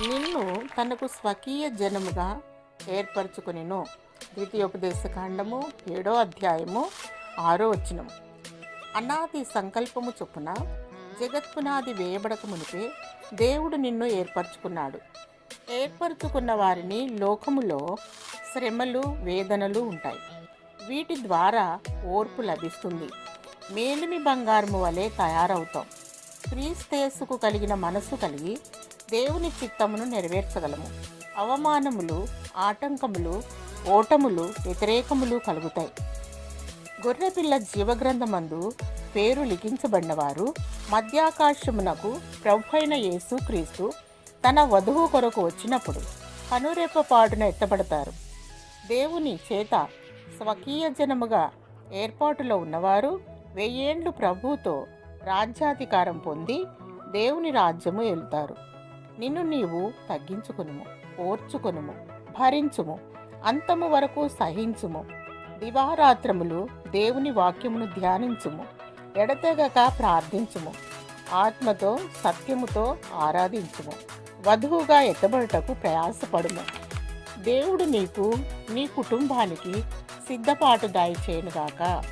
నిన్ను తనకు స్వకీయ జనముగా ఏర్పరచుకునేను. ద్వితీయోపదేశ కాండము ఏడో అధ్యాయము ఆరో వచనము. అనాది సంకల్పము చొప్పున జగత్పునాది వేయబడక మునిపే దేవుడు నిన్ను ఏర్పరచుకున్నాడు. ఏర్పరచుకున్న వారిని లోకములో శ్రమలు వేదనలు ఉంటాయి. వీటి ద్వారా ఓర్పు లభిస్తుంది. మేలిమి బంగారము వలె తయారవుతాం. క్రీస్తేసుకు కలిగిన మనసు కలిగి దేవుని చిత్తమును నెరవేర్చగలము. అవమానములు ఆటంకములు ఓటములు వ్యతిరేకములు కలుగుతాయి. గొర్రెపిల్ల జీవగ్రంథమందు పేరు లిఖించబడినవారు మధ్యాకాశమునకు ప్రభువైన యేసు క్రీస్తు తన వధువు కొరకు వచ్చినప్పుడు కనురెప్పపాటున ఎత్తబడతారు. దేవుని చేత స్వకీయ జనముగా ఏర్పాటులో ఉన్నవారు వెయ్యేండ్లు ప్రభువుతో రాజ్యాధికారం పొంది దేవుని రాజ్యము ఏలుతారు. నిన్ను నీవు తగ్గించుకునుము ఓర్చుకునుము భరించుము అంతము వరకు సహించుము. దివారాత్రములు దేవుని వాక్యమును ధ్యానించుము ఎడతెగక ప్రార్థించుము ఆత్మతో సత్యముతో ఆరాధించుము వధువుగా ఎత్తబడుటకు ప్రయాసపడుము. దేవుడు నీకు నీ కుటుంబానికి సిద్ధపాటు దాయి చేయనుగాక